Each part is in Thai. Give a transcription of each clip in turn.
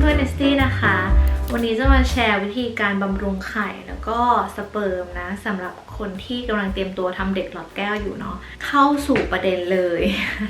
เพื่อนๆเนสตี้นะคะ วันนี้จะมาแชร์วิธีการบำรุงไข่แล้วก็สเปิร์มนะสำหรับ คนที่กำลังเตรียมตัวทำเด็กหลอดแก้วอยู่เนาะเข้าสู่ประเด็นเลย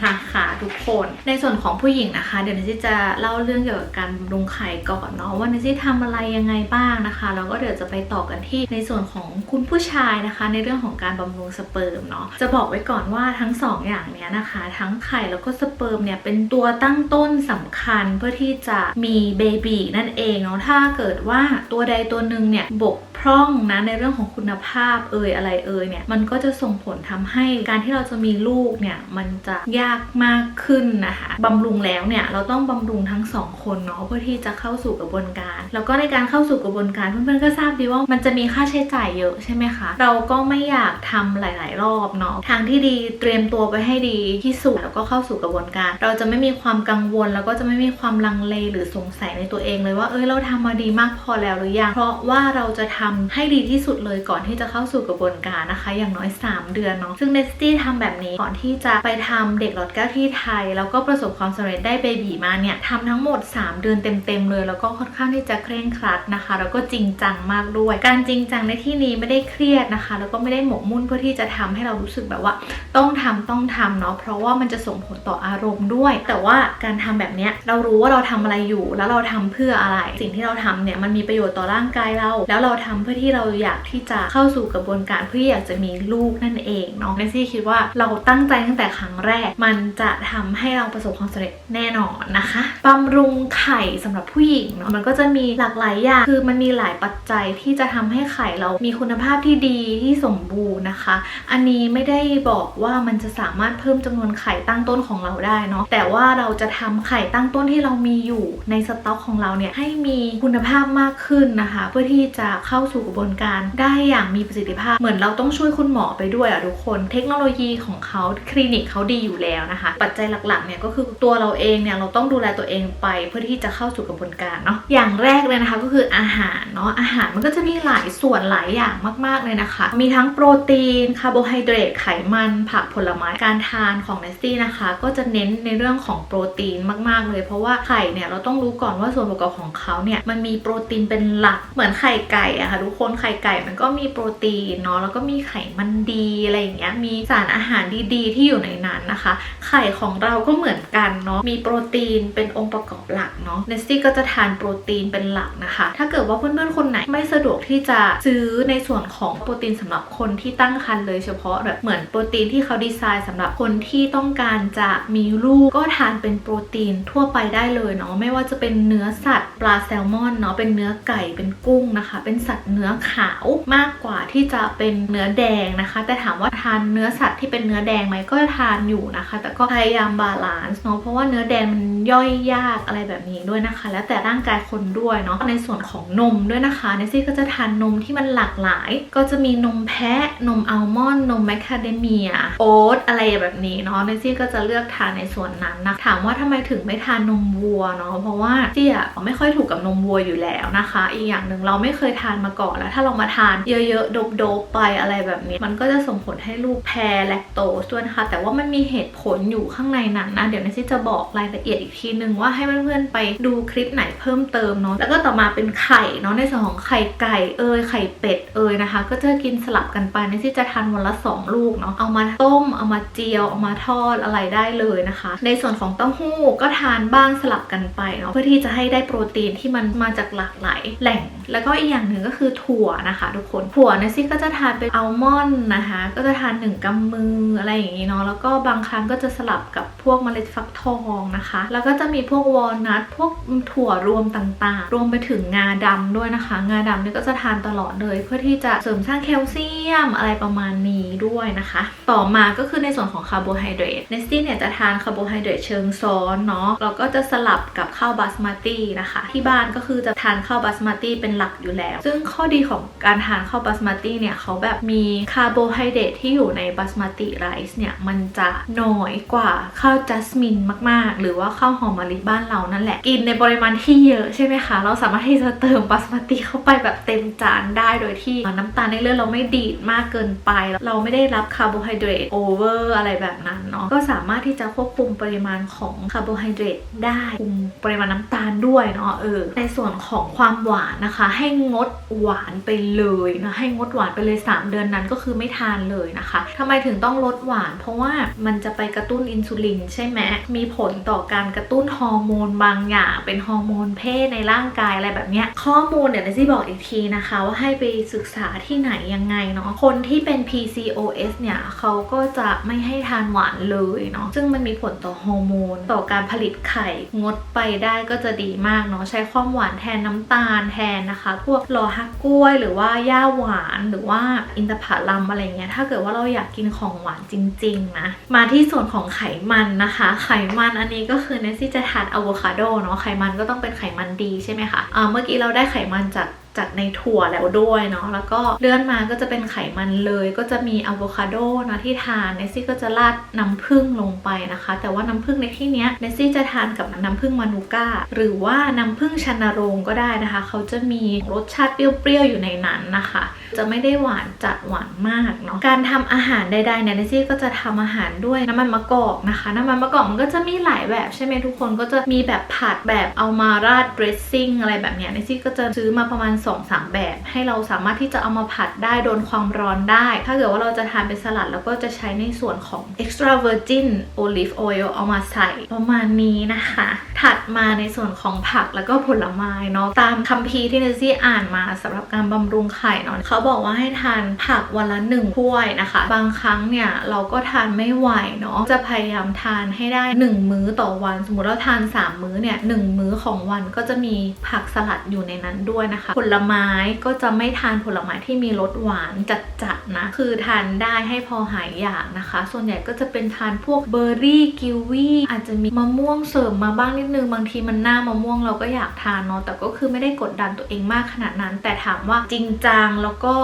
นะคะทุกคนในส่วนของผู้หญิงนะคะ เดี๋ยวเนสซี่จะเล่าเรื่องเกี่ยวกับการบำรุงไข่ก่อนเนาะว่าเนสซี่ทำอะไรยังไงบ้างนะคะแล้วก็เดี๋ยวจะไปต่อกันที่ในส่วนของคุณผู้ชายนะคะ ในเรื่องของการบำรุงสเปิร์มเนาะจะบอกไว้ก่อนว่าทั้งสองอย่างเนี้ยนะคะ ทั้งไข่แล้วก็สเปิร์มเนี่ยเป็นตัวตั้งต้นสำคัญเพื่อที่จะมีเบบีนั่นเองเนาะถ้าเกิดว่าตัวใดตัวหนึ่งเนี่ยบก ร่องนะในเรื่องของคุณภาพเอ่ยอะไรเอ่ยเนี่ยมันก็จะส่งผลทำให้การที่เราจะมีลูกเนี่ยมันจะยากมากขึ้นนะคะบำรุงแล้วเนี่ยเราต้องบำรุงทั้งสองคนเนาะเพื่อที่จะเข้าสู่กระบวนการ แล้วก็ในการเข้าสู่กระบวนการเพื่อนๆก็ทราบดีว่ามันจะมีค่าใช้จ่ายเยอะใช่ไหมคะ เราก็ไม่อยากทำหลาย ๆ รอบเนาะทางที่ดีเตรียมตัวไปให้ดีที่สุดแล้วก็เข้าสู่กระบวนการ เราจะไม่มีความกังวล แล้วก็จะไม่มีความลังเลหรือสงสัยในตัวเองเลยว่าเอ้ยเราทำมาดีมากพอแล้วหรือยังเพราะว่าเราจะทำให้ดีที่สุดเลยก่อนที่จะเข้าสู่กระบวนการนะคะ อย่างน้อย 3 เดือนเนาะซึ่งเนสตี้ทำแบบนี้ก่อนที่จะไปทำเด็กหลอดแก้วที่ไทย แล้วก็ประสบความสำเร็จได้เบบีมาเนี่ยทำทั้งหมด 3 เดือนเต็มๆเลย แล้วก็ค่อนข้างที่จะเคร่งครัดนะคะ แล้วก็จริงจังมากด้วย การจริงจังในที่นี้ไม่ได้เครียดนะคะ แล้วก็ไม่ได้หมกมุ่นเพื่อที่จะทำให้เรารู้สึกแบบว่า ต้องทำต้องทำเนาะเพราะว่ามันจะส่งผลต่ออารมณ์ด้วย แต่ว่าการทำแบบเนี้ยเรารู้ว่าเราทำอะไรอยู่ แล้วเราทำเพื่ออะไร สิ่งที่เราทำเนี่ยมันมีประโยชน์ต่อร่างกายเรา แล้วเราทำเพื่อที่เราอยากที่จะเข้าสู่กระบวนการเพื่ออยากจะมีลูกนั่นเองเนาะเนซี่คิดว่าเราตั้งใจตั้งแต่ครั้งแรก มันจะทำให้เราประสบความสำเร็จแน่นอนนะคะบำรุงไข่สำหรับผู้หญิงเนาะมันก็จะมีหลากหลายอย่างคือมันมีหลายปัจจัยที่จะทำให้ไข่เรามีคุณภาพที่ดีที่สมบูรณ์นะคะ อันนี้ไม่ได้บอกว่ามันจะสามารถเพิ่มจำนวนไข่ตั้งต้นของเราได้เนาะแต่ว่าเราจะทำไข่ตั้งต้นที่เรามีอยู่ในสต็อกของเราเนี่ยให้มีคุณภาพมากขึ้นนะคะ เพื่อที่จะเข้าสู่กระบวนการได้อย่างมีประสิทธิภาพ เหมือนเราต้องช่วยคุณหมอไปด้วยอะทุกคน เทคโนโลยีของเขาคลินิกเขาดีอยู่แล้วนะคะ ปัจจัยหลักๆเนี่ยก็คือตัวเราเองเนี่ยเราต้องดูแลตัวเองไปเพื่อที่จะเข้าสู่กระบวนการเนาะอย่างแรกเลยนะคะก็คืออาหารเนาะอาหารมันก็จะมีหลายส่วนหลายอย่างมากๆเลยนะคะ มีทั้งโปรตีนคาร์โบไฮเดรตไขมันผักผลไม้การทานของเนสตี้นะคะ ก็จะเน้นในเรื่องของโปรตีนมากๆเลย เพราะว่าไข่เนี่ยเราต้องรู้ก่อนว่าส่วนประกอบของเขาเนี่ยมันมีโปรตีนเป็นหลักเหมือนไข่ไก่อะค่ะทุกคนไข่ไก่มันก็มีโปรตีนเนาะแล้วก็มีไขมันดีอะไรอย่างเงี้ยมีสารอาหารดีๆ ที่อยู่ในนั้นนะคะ ไข่ของเราก็เหมือนกันเนาะมีโปรตีนเป็นองค์ประกอบหลักเนาะเนสตี้ก็จะทานโปรตีนเป็นหลักนะคะ ถ้าเกิดว่าเพื่อนๆคนไหนไม่สะดวกที่จะซื้อในส่วนของโปรตีนสำหรับคนที่ตั้งครรภ์เลยเฉพาะแบบเหมือนโปรตีนที่เขาดีไซน์สำหรับคนที่ต้องการจะมีลูกก็ทานเป็นโปรตีนทั่วไปได้เลยเนาะไม่ว่าจะเป็นเนื้อสัตว์ปลาแซลมอนเนาะเป็นเนื้อไก่เป็นกุ้งนะคะ เป็นสัตวเนื้อขาวมากกว่าที่จะเป็นเนื้อแดงนะคะ แต่ถามว่าทานเนื้อสัตว์ที่เป็นเนื้อแดงไหมก็ทานอยู่นะคะ แต่ก็พยายามบาลานซ์เนาะเพราะว่าเนื้อแดงมันย่อยยากอะไรแบบนี้ด้วยนะคะ แล้วแต่ร่างกายคนด้วยเนาะในส่วนของนมด้วยนะคะเนซี่ก็จะทานนมที่มันหลากหลาย ก็จะมีนมแพะนมอัลมอนด์นมแมคคาเดเมียโอ๊ตอะไรแบบนี้เนาะเนซี่ก็จะเลือกทานในส่วนนั้นนะถามว่าทำไมถึงไม่ทานนมวัวเนาะเพราะว่าเจี้อะไม่ค่อยถูกกับนมวัวอยู่แล้วนะคะ อีกอย่างหนึ่งเราไม่เคยทานมาก่อนแล้วถ้าเรามาทานเยอะๆโดบๆไปอะไรแบบนี้ มันก็จะส่งผลให้ลูกแพ้แลคโตสด้วยนะคะแต่ว่ามันมีเหตุผลอยู่ข้างในนั้นนะ เดี๋ยวนซี่จะบอกรายละเอียดอีกทีนึงว่าให้เพื่อนๆไปดูคลิปไหนเพิ่มเติมเนาะแล้วก็ต่อมาเป็นไข่เนาะในส่วนของไข่ไก่เอยไข่เป็ดเอยนะคะ ก็จะกินสลับกันไปเนซี่จะทานวันละสองลูกเนาะเอามาต้ม เอามาเจียว เอามาทอดอะไรได้เลยนะคะ ในส่วนของเต้าหู้ก็ทานบ้างสลับกันไปเนาะเพื่อที่จะให้ได้โปรตีนที่มันมาจากหลากหลายแหล่ง แล้วก็อีกอย่างหนึ่งก็คือือถั่วนะคะทุกคนถั่วเนซี่ก็จะทานเป็นอัลมอนด์นะคะก็จะทานหนึ่งกำมืออะไรอย่างนี้เนาะแล้วก็บางครั้งก็จะสลับกับพวกเมล็ดฟักทองนะคะ แล้วก็จะมีพวกวอลนัทพวกถั่วรวมต่างๆ รวมไปถึงงาดำด้วยนะคะ งาดำเนี่ยก็จะทานตลอดเลย เพื่อที่จะเสริมสร้างแคลเซียมอะไรประมาณนี้ด้วยนะคะ ต่อมาก็คือในส่วนของคาร์โบไฮเดรตเนสตี้เนี่ยจะทานคาร์โบไฮเดรตเชิงซ้อนเนาะแล้วก็จะสลับกับข้าวบาสมาตินะคะ ที่บ้านก็คือจะทานข้าวบาสมาติเป็นหลักอยู่แล้ว ซึ่งข้อดีของการทานข้าวบาสมาติเนี่ยเขาแบบมีคาร์โบไฮเดรตที่อยู่ในบาสมาติไรซ์เนี่ย มันจะน้อยกว่าข้าวจัสมินมาก ๆ หรือว่าข้าวหอมมะลิบ้านเรานั่นแหละ กินในปริมาณที่เยอะใช่ไหมคะ เราสามารถที่จะเติมบาสมาติเข้าไปแบบเต็มจานได้โดยที่น้ำตาลในเลือดเราไม่ดีดมากเกินไป เราไม่ได้รับคาร์โบไฮเดรตโอเวอร์อะไรแบบนั้นเนาะก็สามารถที่จะควบคุมปริมาณของคาร์โบไฮเดรตได้คุมปริมาณน้ำตาลด้วยเนาะเออในส่วนของความหวานนะคะ ให้งดหวานไปเลยนะให้งดหวานไปเลย 3 เดือนนั้นก็คือไม่ทานเลยนะคะทำไมถึงต้องลดหวาน เพราะว่ามันจะไปกระตุ้นอินซูลินใช่ไหมมีผลต่อการกระตุ้นฮอร์โมนบางอย่าง เป็นฮอร์โมนเพศในร่างกายอะไรแบบเนี้ยข้อมูลเดี๋ยวนซี่บอกอีกทีนะคะว่าให้ไปศึกษาที่ไหนยังไงเนาะคนที่เป็น PCOS เนี่ยเขาก็จะไม่ให้ทานหวานเลยเนาะซึ่งมันมีผลต่อฮอร์โมนต่อการผลิตไข่งดไปได้ก็จะดีมากเนาะใช้ความหวานแทนน้ำตาลแทนนะคะ พวกหล่อฮักกล้วยหรือว่าย่าหวานหรือว่าอินทผลัมอะไรเงี้ยถ้าเกิดว่าเราอยากกินของหวานจริงๆนะมาที่ส่วนของไขมันนะคะ ไขมันอันนี้ก็คือเนสซี่จะทานอะโวคาโดเนาะไขมันก็ต้องเป็นไขมันดีใช่ไหมคะะเมื่อกี้เราได้ไขมันจาก จากในถั่วแล้วด้วยเนาะแล้วก็เลื่อนมาก็จะเป็นไขมันเลย ก็จะมีอะโวคาโดนะที่ทานเนซี่ก็จะราดน้ำผึ้งลงไปนะคะ แต่ว่าน้ำผึ้งในที่เนี้ยเนซี่จะทานกับน้ำผึ้งมานูก้า หรือว่าน้ำผึ้งชนโรงก็ได้นะคะ เขาจะมีรสชาติเปรี้ยวๆอยู่ในนั้นนะคะ จะไม่ได้หวานจัดหวานมากเนาะการทำอาหารใดๆเนี่ยเนซี่ก็จะทำอาหารด้วยน้ำมันมะกอกนะคะน้ำมันมะกอกมันก็จะมีหลายแบบใช่ไหมทุกคนก็จะมีแบบผัดแบบเอามาราดเดรสซิ่งอะไรแบบเนี้ยเนซี่ก็จะซื้อมาประมาณ2-3 แบบ ให้เราสามารถที่จะเอามาผัดได้โดนความร้อนได้ ถ้าเกิดว่าเราจะทานเป็นสลัดเราก็จะใช้ในส่วนของ extra virgin olive oil เอามาใส่ประมาณนี้นะคะ ถัดมาในส่วนของผักแล้วก็ผลไม้เนาะตามคัมภีร์ที่เนซี่อ่านมาสำหรับการบำรุงไข่เนาะเขาบอกว่าให้ทานผักวันละหนึ่งถ้วยนะคะ บางครั้งเนี่ยเราก็ทานไม่ไหวเนาะจะพยายามทานให้ได้ 1 มื้อต่อวัน สมมติเราทาน 3 มื้อเนี่ยหมื้อของวันก็จะมีผักสลัดอยู่ในนั้นด้วยนะคะผลไม้ก็จะไม่ทานผลไม้ที่มีรสหวานจัดๆนะ คือทานได้ให้พอหายอยากนะคะ ส่วนใหญ่ก็จะเป็นทานพวกเบอร์รี่กิวีอาจจะมีมะม่วงเสริมมาบ้างนิดนึง บางทีมันหน้ามะม่วงเราก็อยากทานเนาะแต่ก็คือไม่ได้กดดันตัวเองมากขนาดนั้น แต่ถามว่าจริงจังแล้วก็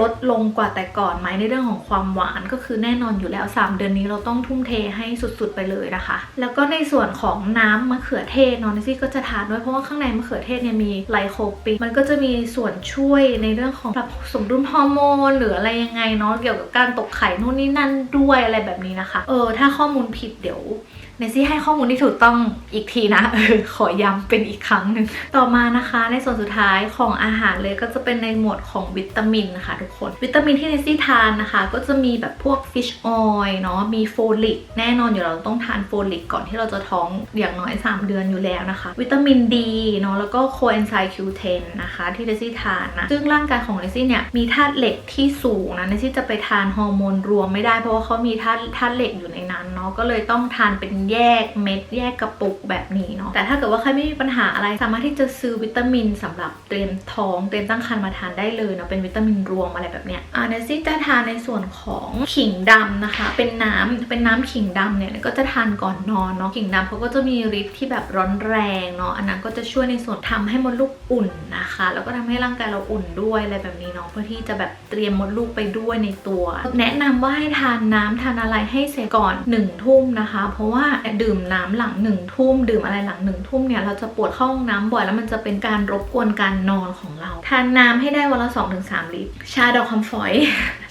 ลดลงกว่าแต่ก่อนไหมในเรื่องของความหวานก็คือแน่นอนอยู่แล้ว 3 เดือนนี้เราต้องทุ่มเทให้สุดๆไปเลยนะคะ แล้วก็ในส่วนของน้ำมะเขือเทศเนาะนี่ก็จะทานด้วยเพราะว่าข้างในมะเขือเทศเนี่ยมีไลโคปีนมันก็จะมีส่วนช่วยในเรื่องของปรับสมดุลฮอร์โมนหรืออะไรยังไงเนาะเกี่ยวกับการตกไข่นู่นนี่นั่นด้วยอะไรแบบนี้นะคะ เออ ถ้าข้อมูลผิดเดี๋ยว เนซี่ให้ข้อมูลที่ถูกต้องอีกทีนะเออขอย้ำเป็นอีกครั้งหนึ่งต่อมานะคะ ในส่วนสุดท้ายของอาหารเลยก็จะเป็นในหมวดของวิตามินนะคะทุกคน วิตามินที่เนซี่ทานนะคะ ก็จะมีแบบพวกฟิชออยล์เนาะมีโฟลิกแน่นอนอยู่เราต้องทานโฟลิกก่อนที่เราจะท้องอย่างน้อย 3 เดือนอยู่แล้วนะคะ วิตามินดีเนาะแล้วก็โคเอนไซม์ Q10 นะคะที่เนซี่ทานนะซึ่งร่างกายของเนซี่เนี่ยมีธาตุเหล็กที่สูงนะเนซี่จะไปทานฮอร์โมนรวมไม่ได้เพราะว่าเขามีธาตุธาตุเหล็กอยู่ในนั้นเนาะก็เลยต้องทานเป็นแยกเม็ดแยกกระปุกแบบนี้เนาะแต่ถ้าเกิดว่าใครไม่มีปัญหาอะไร สามารถที่จะซื้อวิตามินสำหรับเตรียมท้องเตรียมตั้งครรภ์มาทานได้เลยเนาะเป็นวิตามินรวมอะไรแบบเนี้ยอ่าเนซี่จะทานในส่วนของขิงดำนะคะ เป็นน้ำเป็นน้ำขิงดำเนี่ยก็จะทานก่อนนอนเนาะขิงดำเขาก็จะมีฤทธิ์ที่แบบร้อนแรงเนาะอันนั้นก็จะช่วยในส่วนทำให้มดลูกอุ่นนะคะ แล้วก็ทำให้ร่างกายเราอุ่นด้วยอะไรแบบนี้เนาะเพื่อที่จะแบบเตรียมมดลูกไปด้วยในตัว แนะนำว่าให้ทานน้ำทานอะไรให้เสร็จก่อน1นึ่ทุ่มนะคะ เพราะว่าดื่มน้ำหลังหนึ่งทุ่มดื่มอะไรหลังหนึ่งทุ่มเนี่ยเราจะปวดเข้าห้องน้ำบ่อยแล้วมันจะเป็นการรบกวนการนอนของเรา ทานน้ำให้ได้วันละ 2-3 ลิตร ชาดอกคำฝอย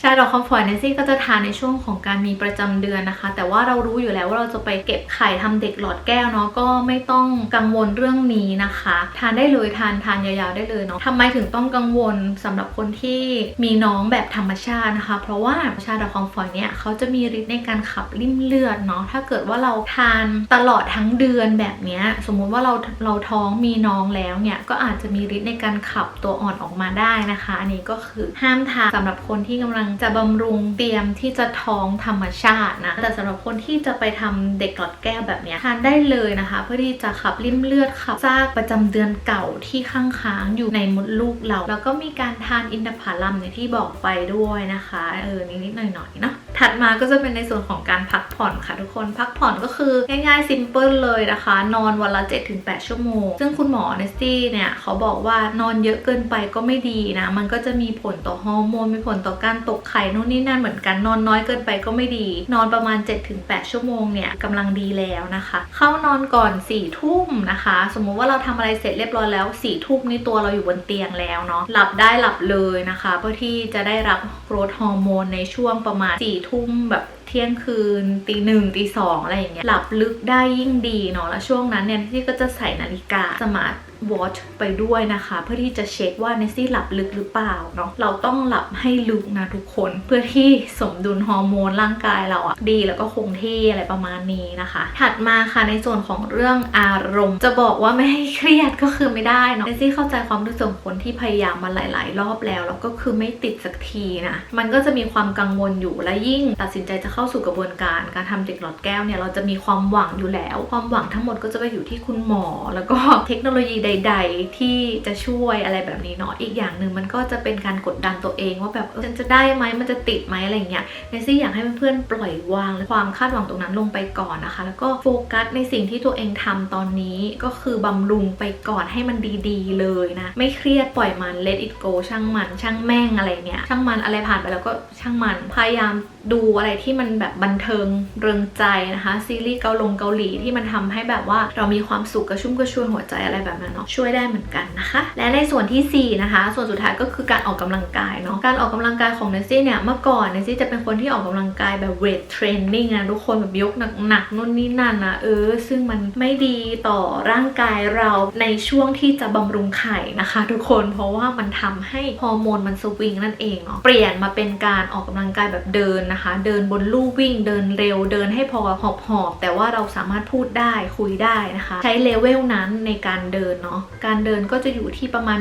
ชาดอกคำฝอยเนซี่ก็จะทานในช่วงของการมีประจำเดือนนะคะ แต่ว่าเรารู้อยู่แล้วว่าเราจะไปเก็บไข่ทำเด็กหลอดแก้วเนาะก็ไม่ต้องกังวลเรื่องนี้นะคะ ทานได้เลยทานทานยาวๆได้เลยเนาะทำไมถึงต้องกังวลสำหรับคนที่มีน้องแบบธรรมชาตินะคะ เพราะว่าชาดอกคำฝอยเนี่ยเขาจะมีฤทธิ์ในการขับริ่มเลือดเนาะถ้าเกิดว่าเราทานตลอดทั้งเดือนแบบนี้สมมุติว่าเราเราท้องมีน้องแล้วเนี่ยก็อาจจะมีฤทธิ์ในการขับตัวอ่อนออกมาได้นะคะ อันนี้ก็คือห้ามทานสำหรับคนที่กำลังจะบำรุงเตรียมที่จะท้องธรรมชาตินะแต่สำหรับคนที่จะไปทำเด็กหลอดแก้วแบบนี้ทานได้เลยนะคะ เพื่อที่จะขับริ่มเลือดขับซากประจำเดือนเก่าที่ข้างค้างอยู่ในมดลูกเรา แล้วก็มีการทานอินทผลัมในที่บอกไปด้วยนะคะเออนิดๆหน่อยๆเนาะถัดมาก็จะเป็นในส่วนของการพักผ่อนค่ะทุกคนพักผ่อนก็คือือง่ายๆซิมเพิลเลยนะคะ นอนวันละ 7-8 ชั่วโมง ซึ่งคุณหมอเนสตี้เนี่ยเขาบอกว่านอนเยอะเกินไปก็ไม่ดีนะ มันก็จะมีผลต่อฮอร์โมนมีผลต่อการตกไข่นู่นนี่นั่นเหมือนกันนอนน้อยเกินไปก็ไม่ดี นอนประมาณ 7-8 ชั่วโมงเนี่ยกำลังดีแล้วนะคะ เข้านอนก่อน4ี่ทุ่มนะคะ สมมุติว่าเราทำอะไรเสร็จเรียบร้อยแล้ว4ี่ทุ่มนี่ตัวเราอยู่บนเตียงแล้วเนาะหลับได้หลับเลยนะคะ เพื่อที่จะได้รับโกรทฮอร์โมนในช่วงประมาณ4ี่ทุ่มแบบ เที่ยงคืนตีหนึ่งตีสองอะไรอย่างเงี้ยหลับลึกได้ยิ่งดีเนาะแล้วช่วงนั้นเนี่ยที่ก็จะใส่นาฬิกาสมาร์ท วอชไปด้วยนะคะ เพื่อที่จะเช็คว่าเนสซี่หลับลึกหรือเปล่าเนาะเราต้องหลับให้ลึกนะทุกคน เพื่อที่สมดุลฮอร์โมนร่างกายเราอะดีแล้วก็คงที่อะไรประมาณนี้นะคะ ถัดมาค่ะในส่วนของเรื่องอารมณ์ จะบอกว่าไม่ให้เครียดก็คือไม่ได้เนาะเนสซี่เข้าใจความรู้สึกของคนที่พยายามมาหลาย ๆ รอบแล้วแล้วก็คือไม่ติดสักทีนะมันก็จะมีความกังวลอยู่และยิ่ง ตัดสินใจจะเข้าสู่กระบวนการการทำเด็กหลอดแก้วเนี่ยเราจะมีความหวังอยู่แล้ว ความหวังทั้งหมดก็จะไปอยู่ที่คุณหมอ แล้วก็เทคโนโลยีใด ๆ ที่จะช่วยอะไรแบบนี้เนาะอีกอย่างหนึ่งมันก็จะเป็นการกดดันตัวเองว่าแบบฉันจะได้ไหมมันจะติดไหมอะไรเงี้ยเนซี่อยากให้เพื่อนๆปล่อยวางความคาดหวังตรงนั้นลงไปก่อนนะคะ แล้วก็โฟกัสในสิ่งที่ตัวเองทำตอนนี้ก็คือบำรุงไปก่อนให้มันดีๆ เลยนะ ไม่เครียดปล่อยมัน let it go ช่างมัน ช่างแม่งอะไรเนี่ยช่างมันอะไรผ่านไปแล้วก็ช่างมันพยายาม ดูอะไรที่มันแบบบันเทิงเริงใจนะคะ ซีรีส์เกาหลงเกาหลีที่มันทำให้แบบว่าเรามีความสุขกระชุ่มกระชวยหัวใจอะไรแบบนั้นเนาะช่วยได้เหมือนกันนะคะ และในส่วนทีสี่4 นะคะ ส่วนสุดท้ายก็คือการออกกำลังกายเนาะการออกกำลังกายของเนซี่เนี่ยเมื่อก่อนเนซี่จะเป็นคนที่ออกกำลังกายแบบเวทเทรนนิ่งนะทุกคนแบบยกหนักๆนู่นนี่นั่นนะเออ ซึ่งมันไม่ดีต่อร่างกายเราในช่วงที่จะบำรุงไข่นะคะ ทุกคนเพราะว่ามันทำให้ฮอร์โมนมันสวิงนั่นเองเนาะเปลี่ยนมาเป็นการออกกำลังกายแบบเดินนะคะเดินบนลู่วิ่ง เดินเร็ว เดินให้พอหอบหอบๆแต่ว่าเราสามารถพูดได้คุยได้นะคะ ใช้เลเวลนั้นในการเดินเนาะการเดินก็จะอยู่ที่ประมาณ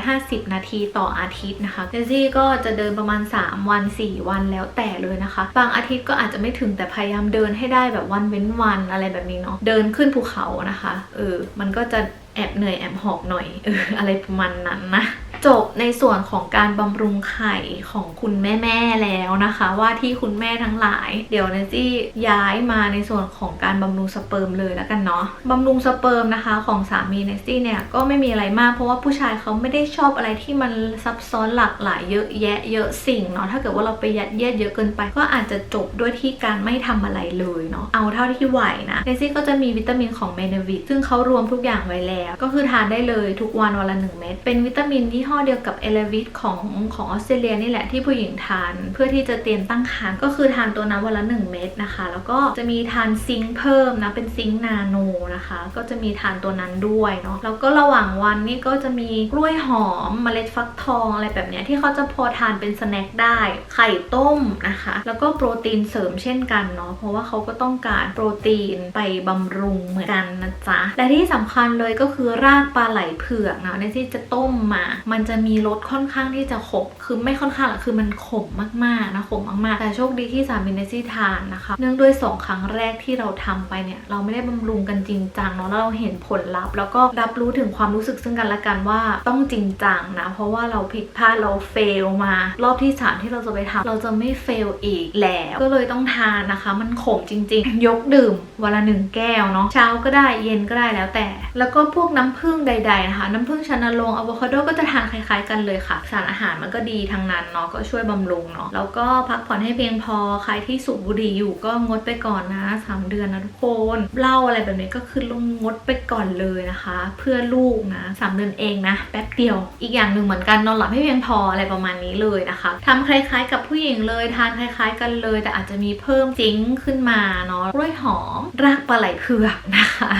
150 นาทีต่ออาทิตย์นะคะเจซี่ก็จะเดินประมาณ 3 วัน 4 วันแล้วแต่เลยนะคะ บางอาทิตย์ก็อาจจะไม่ถึงแต่พยายามเดินให้ได้แบบวันเว้นวันอะไรแบบนี้เนาะเดินขึ้นภูเขานะคะเออมันก็จะแอบเหนื่อยแอบหอบหน่อยเอออะไรประมาณนั้นนะ จบในส่วนของการบำรุงไข่ของคุณแม่ๆแล้วนะคะ ว่าที่คุณแม่ทั้งหลาย เดี๋ยวเนซี่ย้ายมาในส่วนของการบำรุงสเปิร์มเลยแล้วกันเนาะบำรุงสเปิร์มนะคะ ของสามีเนซี่เนี่ยก็ไม่มีอะไรมากเพราะว่าผู้ชายเขาไม่ได้ชอบอะไรที่มันซับซ้อนหลากหลายเยอะแยะเยอะสิ่งเนาะถ้าเกิดว่าเราไปยัดเยียดเยอะเกินไป ก็อาจจะจบด้วยที่การไม่ทำอะไรเลยเนาะเอาเท่าที่ไหวนะเนซี่ก็จะมีวิตามินของเมนวิตซึ่งเขารวมทุกอย่างไว้แล้ว ก็คือทานได้เลยทุกวันวันละหนึ่งเม็ดเป็นวิตามินยี่ห้อเดียวกับเอเลวิตของของออสเตรเลียนี่แหละที่ผู้หญิงทาน เพื่อที่จะเตรียมตั้งครรภ์ก็คือทานตัวนั้นวันละ 1 เม็ดนะคะ แล้วก็จะมีทานซิงค์เพิ่มนะเป็นซิงค์นาโนนะคะ ก็จะมีทานตัวนั้นด้วยเนาะแล้วก็ระหว่างวันนี่ก็จะมีกล้วยหอมเมล็ดฟักทองอะไรแบบเนี้ยที่เขาจะพอทานเป็นสแน็คได้ ไข่ต้มนะคะ แล้วก็โปรตีนเสริมเช่นกันเนาะเพราะว่าเขาก็ต้องการโปรตีนไปบำรุงเหมือนกันนะจ๊ะและที่สำคัญเลยก็คือรากปลาไหลเผือกเนาะในที่จะต้มมามัันจะมีรสค่อนข้างที่จะขม คือไม่ค่อนข้างหรอกคือมันขมมากๆนะขมมากๆ แต่โชคดีที่สามีเนซี่ทานนะคะ เนื่องด้วย 2 ครั้งแรกที่เราทำไปเนี่ย เราไม่ได้บำรุงกันจริงจังเนาะแล้วเราเห็นผลลัพธ์ แล้วก็รับรู้ถึงความรู้สึกซึ่งกันและกันว่าต้องจริงจังนะ เพราะว่าเราผิดพลาดเราเฟลมา รอบที่สามที่เราจะไปทำเราจะไม่เฟลอีกแล้ว ก็เลยต้องทานนะคะ มันขมจริง ๆ ยกดื่มวันละหนึ่งแก้วเนาะ เช้าก็ได้ เย็นก็ได้แล้วแต่ แล้วก็พวกน้ำผึ้งใด ๆนะคะ น้ำผึ้งชานลงอะโวคาโดก็จะทานคล้าย ๆ กันเลยค่ะ สารอาหารมันก็ดีทั้งนั้นเนาะก็ช่วยบำรุงเนาะแล้วก็พักผ่อนให้เพียงพอใครที่สูบบุหรี่อยู่ก็งดไปก่อนนะ 3 เดือนนะทุกคนเหล้าอะไรแบบนี้ก็คือลงงดไปก่อนเลยนะคะ เพื่อลูกนะ3เดือนเองนะแป๊บเดียว อีกอย่างหนึ่งเหมือนกันนอนหลับให้เพียงพออะไรประมาณนี้เลยนะคะทำคล้ายๆ กับผู้หญิงเลยทานคล้าย ๆ กันเลย แต่อาจจะมีเพิ่มจิงขึ้นมาเนาะกล้วยหอมรากปลาไหลเผือกนะคะ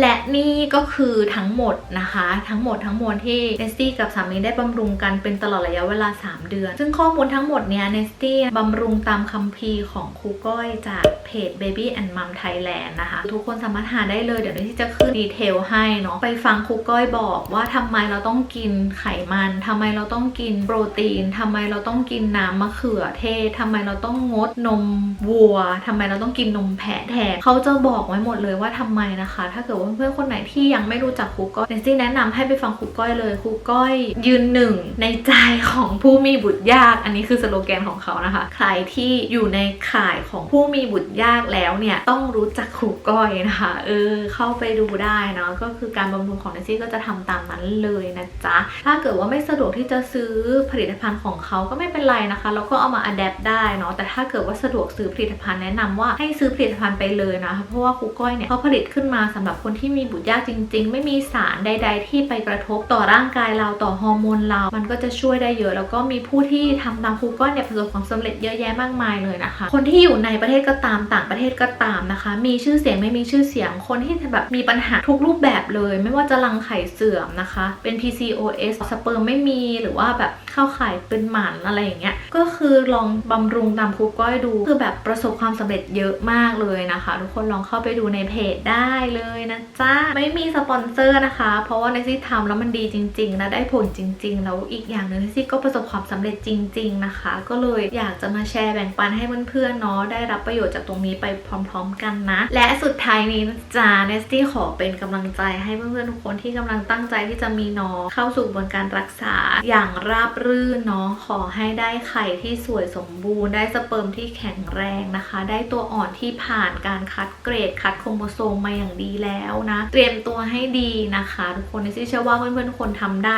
และนี่ก็คือทั้งหมดนะคะ ทั้งหมดทั้งมวลที่เนสตี้กับสามีได้บำรุงกันเป็นตลอดระยะเวลา 3 เดือน ซึ่งข้อมูลทั้งหมดเนี้ยเนสตี้บำรุงตามคัมภีร์ของครูก้อยจากเพจ Baby and Mom Thailand นะคะ ทุกคนสามารถหาได้เลยเดี๋ยวเนสตี้จะขึ้นดีเทลให้เนาะไปฟังครูก้อยบอกว่าทำไมเราต้องกินไขมัน ทำไมเราต้องกินโปรตีน ทำไมเราต้องกินน้ำมะเขือเทศทำไมเราต้องงดนมวัวทำไมเราต้องกินนมแพะแทนเขาจะบอกไว้หมดเลยว่าทำไมนะคะ ถ้าเกิดว่าเพื่อนๆคนไหนที่ยังไม่รู้จักครูก้อยเนสตี้แนะนำให้ไปฟังครูก้อยเลยครูก้อยยืนหนึ่งในใจของผู้มีบุตรยาก อันนี้คือสโลแกนของเขานะคะ ใครที่อยู่ในข่ายของผู้มีบุตรยากแล้วเนี่ยต้องรู้จักครูก้อยนะคะเออเข้าไปดูได้เนาะก็คือการบำรุงของเนซี่ก็จะทำตามนั้นเลยนะจ๊ะ ถ้าเกิดว่าไม่สะดวกที่จะซื้อผลิตภัณฑ์ของเขาก็ไม่เป็นไรนะคะแล้วก็เอามาอัดแอปได้เนาะแต่ถ้าเกิดว่าสะดวกซื้อผลิตภัณฑ์แนะนำว่าให้ซื้อผลิตภัณฑ์ไปเลยนะคะเพราะว่าครูก้อยเนี่ยเขาผลิตขึ้นมาสำหรับคนที่มีบุตรยากจริง ๆ ไม่มีสารใด ๆ ที่ไปกระทบต่อร่างกายเราต่อฮอร์โมนเรา มันก็จะช่วยได้เยอะ แล้วก็มีผู้ที่ทำตามครูก้อยเนี่ยประสบความสำเร็จเยอะแยะมากมายเลยนะคะ คนที่อยู่ในประเทศก็ตามต่างประเทศก็ตามนะคะ มีชื่อเสียงไม่มีชื่อเสียง คนที่แบบมีปัญหาทุกรูปแบบเลย ไม่ว่าจะรังไข่เสื่อมนะคะ เป็น PCOS สเปิร์มไม่มีหรือว่าแบบเข้าไข่เป็นหมันอะไรอย่างเงี้ย ก็คือลองบำรุงตามครูก้อยดู คือแบบประสบความสำเร็จเยอะมากเลยนะคะ ทุกคนลองเข้าไปดูในเพจได้เลยนะจ๊ะ ไม่มีสปอนเซอร์นะคะ เพราะว่าในซี่ทำแล้วมันดีจริงๆนะได้ผลจริงๆ แล้วอีกอย่างหนึ่งในซี่ก็ประสบความสำเร็จจริง ๆนะคะ ก็เลยอยากจะมาแชร์แบ่งปันให้เพื่อนๆเนาะได้รับประโยชน์จากตรงนี้ไปพร้อม ๆ กันนะ และสุดท้ายนี้นะจ๊ะเนสตี้ขอเป็นกำลังใจให้เพื่อนๆทุกคนที่กำลังตั้งใจที่จะมีน้องเข้าสู่กระบวนการรักษาอย่างราบรื่นเนาะขอให้ได้ไข่ที่สวยสมบูรณ์ได้สเปิร์มที่แข็งแรงนะคะ ได้ตัวอ่อนที่ผ่านการคัดเกรดคัดโครโมโซมมาอย่างดีแล้วนะ เตรียมตัวให้ดีนะคะ ทุกคนในซี่เชื่อว่าเพื่อนๆทุกคนทำได้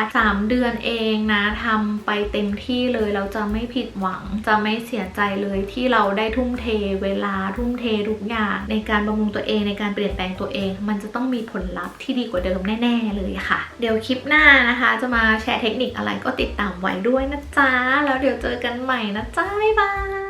3 เดือนเองนะทำไปเต็มที่เลยเราจะไม่ผิดหวัง จะไม่เสียใจเลยที่เราได้ทุ่มเทเวลาทุ่มเททุกอย่าง ในการบำรุงตัวเองในการเปลี่ยนแปลงตัวเอง มันจะต้องมีผลลัพธ์ที่ดีกว่าเดิมแน่ ๆ เลยค่ะ เดี๋ยวคลิปหน้านะคะ จะมาแชร์เทคนิคอะไรก็ติดตามไว้ด้วยนะจ๊ะแล้วเดี๋ยวเจอกันใหม่นะจ๊ะบ๊ายบาย